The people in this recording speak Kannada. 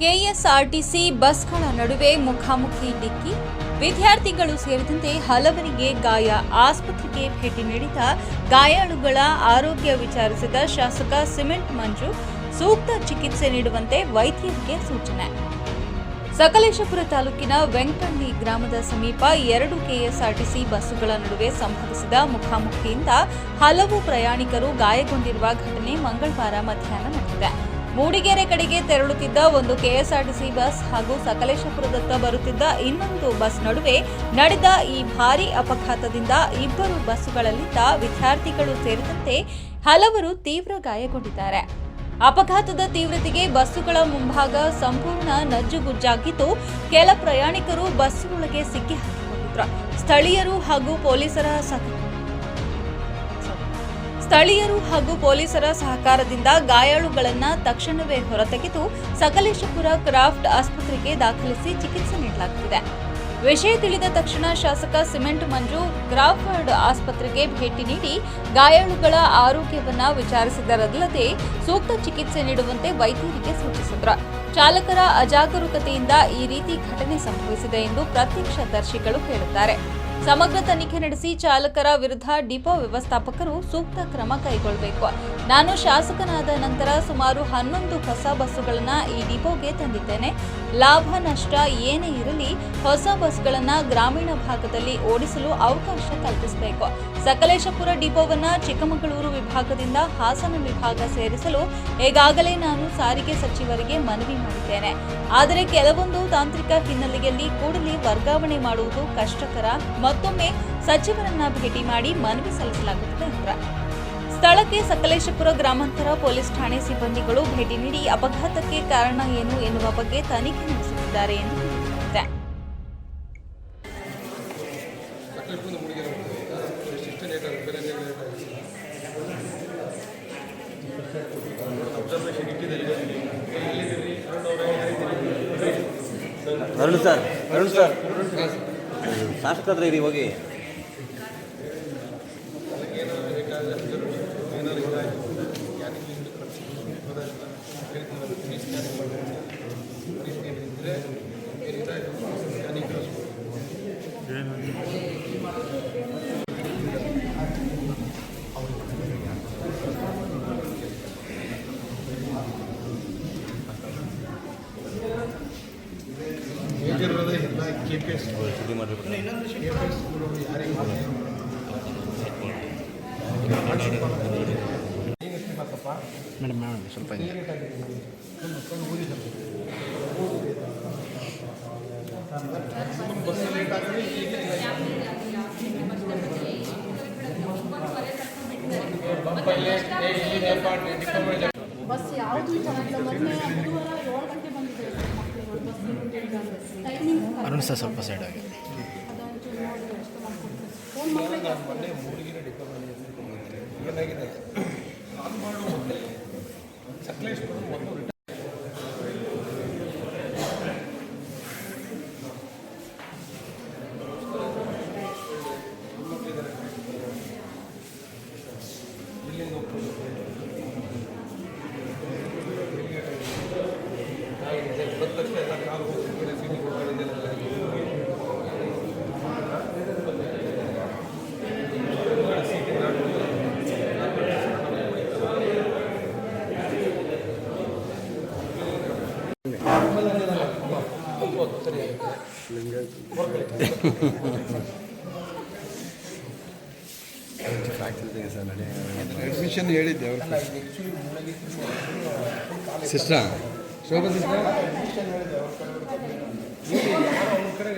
ಕೆಎಸ್ಆರ್ಟಿಸಿ ಬಸ್ಗಳ ನಡುವೆ ಮುಖಾಮುಖಿ ಡಿಕ್ಕಿ, ವಿದ್ಯಾರ್ಥಿಗಳು ಸೇರಿದಂತೆ ಹಲವರಿಗೆ ಗಾಯ ಆಸ್ಪತ್ರೆಗೆ ಭೇಟಿ ನೀಡಿದ ಗಾಯಾಳುಗಳ ಆರೋಗ್ಯ ವಿಚಾರಿಸಿದ ಶಾಸಕ ಸಿಮೆಂಟ್ ಮಂಜು, ಸೂಕ್ತ ಚಿಕಿತ್ಸೆ ನೀಡುವಂತೆ ವೈದ್ಯರಿಗೆ ಸೂಚನೆ. ಸಕಲೇಶಪುರ ತಾಲೂಕಿನ ವೆಂಕಣ್ಣಿ ಗ್ರಾಮದ ಸಮೀಪ ಎರಡು ಕೆಎಸ್ಆರ್ಟಿಸಿ ಬಸ್ಸುಗಳ ನಡುವೆ ಸಂಭವಿಸಿದ ಮುಖಾಮುಖಿಯಿಂದ ಹಲವು ಪ್ರಯಾಣಿಕರು ಗಾಯಗೊಂಡಿರುವ ಘಟನೆ ಮಂಗಳವಾರ ಮಧ್ಯಾಹ್ನ ನಡೆದಿದೆ. ಮೂಡಿಗೆರೆ ಕಡೆಗೆ ತೆರಳುತ್ತಿದ್ದ ಒಂದು ಕೆಎಸ್ಆರ್ಟಿಸಿ ಬಸ್ ಹಾಗೂ ಸಕಲೇಶಪುರದತ್ತ ಬರುತ್ತಿದ್ದ ಇನ್ನೊಂದು ಬಸ್ ನಡುವೆ ನಡೆದ ಈ ಭಾರಿ ಅಪಘಾತದಿಂದ ಇಬ್ಬರು ಬಸ್ಸುಗಳಲ್ಲಿದ್ದ ವಿದ್ಯಾರ್ಥಿಗಳು ಸೇರಿದಂತೆ ಹಲವರು ತೀವ್ರ ಗಾಯಗೊಂಡಿದ್ದಾರೆ. ಅಪಘಾತದ ತೀವ್ರತೆಗೆ ಬಸ್ಸುಗಳ ಮುಂಭಾಗ ಸಂಪೂರ್ಣ ನಜ್ಜುಗುಜ್ಜಾಗಿದ್ದು, ಕೆಲ ಪ್ರಯಾಣಿಕರು ಬಸ್ಸುಗಳಿಗೆ ಸಿಕ್ಕಿ ಹಾಕಿಕೊಂಡಿದ್ರು ಸ್ಥಳೀಯರು ಹಾಗೂ ಪೊಲೀಸರ ಸಹ ಸ್ಥಳೀಯರು ಹಾಗೂ ಪೊಲೀಸರ ಸಹಕಾರದಿಂದ ಗಾಯಾಳುಗಳನ್ನು ತಕ್ಷಣವೇ ಹೊರತೆಗೆದು ಸಕಲೇಶಪುರ ಕ್ರಾಫ್ಟ್ ಆಸ್ಪತ್ರೆಗೆ ದಾಖಲಿಸಿ ಚಿಕಿತ್ಸೆ ನೀಡಲಾಗುತ್ತಿದೆ ವಿಷಯ ತಿಳಿದ ತಕ್ಷಣ ಶಾಸಕ ಸಿಮೆಂಟ್ ಮಂಜು ಗ್ರಾಫರ್ಡ್ ಆಸ್ಪತ್ರೆಗೆ ಭೇಟಿ ನೀಡಿ ಗಾಯಾಳುಗಳ ಆರೋಗ್ಯವನ್ನ ವಿಚಾರಿಸಿದರಲ್ಲದೆ ಸೂಕ್ತ ಚಿಕಿತ್ಸೆ ನೀಡುವಂತೆ ವೈದ್ಯರಿಗೆ ಸೂಚಿಸಿದರು. ಚಾಲಕರ ಅಜಾಗರೂಕತೆಯಿಂದ ಈ ರೀತಿ ಘಟನೆ ಸಂಭವಿಸಿದೆ ಎಂದು ಪ್ರತ್ಯಕ್ಷದರ್ಶಿಗಳು ಹೇಳುತ್ತಾರೆ ಸಮಗ್ರ ತನಿಖೆ ನಡೆಸಿ ಚಾಲಕರ ವಿರುದ್ಧ ಡಿಪೋ ವ್ಯವಸ್ಥಾಪಕರು ಸೂಕ್ತ ಕ್ರಮ ಕೈಗೊಳ್ಳಬೇಕು. ನಾನು ಶಾಸಕನಾದ ನಂತರ ಸುಮಾರು ಹನ್ನೊಂದು ಹೊಸ ಬಸ್ಸುಗಳನ್ನು ಈ ಡಿಪೋಗೆ ತಂದಿದ್ದೇನೆ. ಲಾಭ, ನಷ್ಟ ಏನೇ ಇರಲಿ ಹೊಸ ಬಸ್ಗಳನ್ನ ಗ್ರಾಮೀಣ ಭಾಗದಲ್ಲಿ ಓಡಿಸಲು ಅವಕಾಶ ಕಲ್ಪಿಸಬೇಕು. ಸಕಲೇಶಪುರ ಡಿಪೋವನ್ನ ಚಿಕ್ಕಮಗಳೂರು ವಿಭಾಗದಿಂದ ಹಾಸನ ವಿಭಾಗ ಸೇರಿಸಲು ಈಗಾಗಲೇ ನಾನು ಸಾರಿಗೆ ಸಚಿವರಿಗೆ ಮನವಿ ಮಾಡಿದ್ದೇನೆ. ಆದರೆ ಕೆಲವೊಂದು ತಾಂತ್ರಿಕ ಹಿನ್ನೆಲೆಯಲ್ಲಿ ಕೂಡಲೇ ವರ್ಗಾವಣೆ ಮಾಡುವುದು ಕಷ್ಟಕರ. ಮತ್ತೊಮ್ಮೆ ಸಚಿವರನ್ನ ಭೇಟಿ ಮಾಡಿ ಮನವಿ ಸಲ್ಲಿಸಲಾಗುತ್ತದೆ ಎಂದರು ಸ್ಥಳಕ್ಕೆ ಸಕಲೇಶಪುರ ಗ್ರಾಮಾಂತರ ಪೊಲೀಸ್ ಠಾಣೆ ಸಿಬ್ಬಂದಿಗಳು ಭೇಟಿ ನೀಡಿ ಅಪಘಾತಕ್ಕೆ ಕಾರಣ ಏನು ಎನ್ನುವ ಬಗ್ಗೆ ತನಿಖೆ ನಡೆಸುತ್ತಿದ್ದಾರೆ ಎಂದು ಎಲ್ಲಿದ್ದೀರಿ ಅರುಣ್ ಸರ್ ಅರುಣ್ ಸರ್. ಶಾಸಕತ್ರ ಇದೆ ಹೋಗಿ. ಮೇಡಮ್ ಮೇಡಮ್ ಸ್ವಲ್ಪ ಬಸ್ ಲೇಟ್ ಆದರೆ ಬಸ್ ಯಾವುದು ಚೆನ್ನಾಗಿಲ್ಲ ಮೊನ್ನೆ ಬುಧವಾರ ಏಳು ಗಂಟೆ ಅರುಣ್ ಸರ್ ಸ್ವಲ್ಪ ಸೈಡ್ ಆಗಿ. ಅದೊಂಚೂರು ಅಡ್ಮಿಷನ್ ಹೇಳಿದ್ದೆ ಅವ್ರು. ಸಿಸ್ಟರ್ ಶೋಭಾ ಸಿಸ್ಟರ್ ಕಡೆ